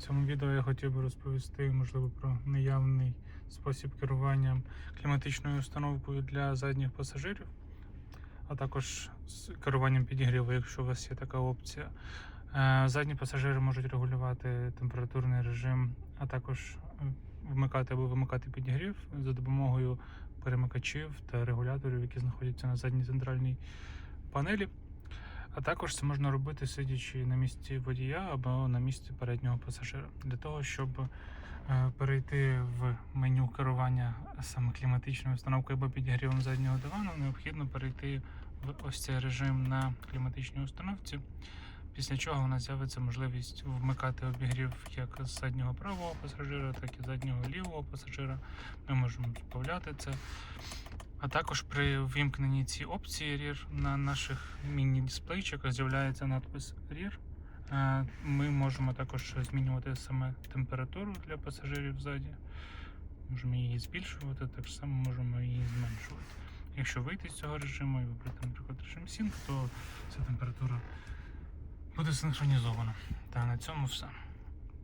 Цьому відео я хотів би розповісти, можливо, про наявний спосіб керування кліматичною установкою для задніх пасажирів, а також з керуванням підігріву, якщо у вас є така опція. Е, Задні пасажири можуть регулювати температурний режим, а також е, вмикати або вимикати підігрів за допомогою перемикачів та регуляторів, які знаходяться на задній центральній панелі. А також це можна робити сидячи на місці водія або на місці переднього пасажира. Для того, щоб е, перейти в меню керування саме кліматичною установкою або підігрівом заднього дивану, необхідно перейти в ось цей режим на кліматичній установці. Після чого у нас з'явиться можливість вмикати обігрів як з заднього правого пасажира, так і заднього лівого пасажира. Ми можемо збавляти це. А також при ввімкненні цієї опції REAR на наших міні-дисплейчиках з'являється надпис REAR. Е, Ми можемо також змінювати саме температуру для пасажирів ззаді. Можемо її збільшувати, так само можемо її зменшувати. Якщо вийти з цього режиму і вибрати, наприклад, режим Sync, то ця температура буде синхронізована. Та на цьому все.